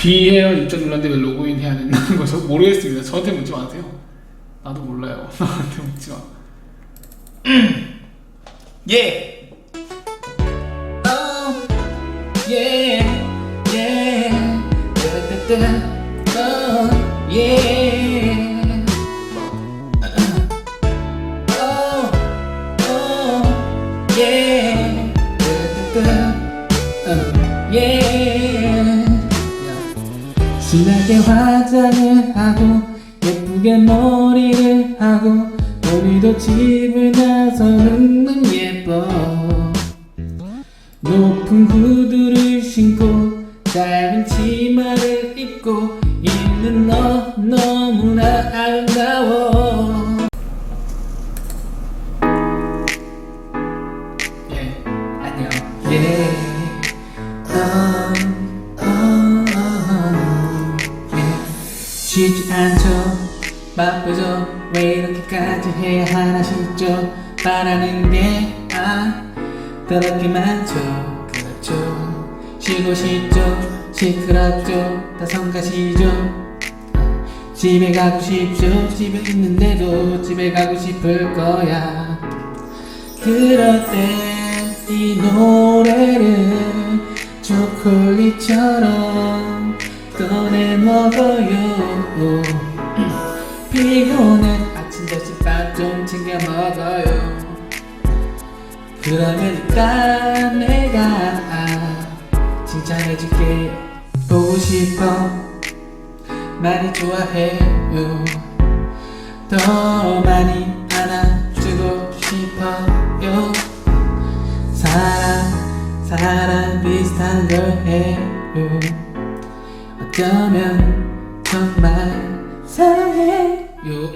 비해요 입장 눌렀는데 왜 로그인 해야 된다는 거죠? 모르겠습니다. 저한테 묻지 마세요. 나도 몰라요. 나한테 묻지 마. 예. Oh, yeah, yeah, oh, yeah. Yeah. 진하게 화장을 하고 예쁘게 머리를 하고 오늘도 집을 나서는 넌 예뻐. 높은 구두를 신고 짧은 치마를 입고 있는 너 너무나 아름다워. 예 쉬지 않죠. 바쁘죠. 왜 이렇게까지 해야 하나 싶죠. 바라는 게아 그렇게 많죠. 그렇죠. 쉬고 싶죠. 시끄럽죠. 다 성가시죠. 집에 가고 싶죠. 집에 있는데도 집에 가고 싶을 거야. 그럴 때 이 노래를 초콜릿처럼 먹어요. 피곤해 아침 점심밥 좀 챙겨 먹어요. 그러면 일단 내가 칭찬해줄게. 보고 싶어. 많이 좋아해요. 더 많이 안아주고 싶어요. 사랑 사랑 비슷한 걸 해요 어쩌면 정말 사랑해 요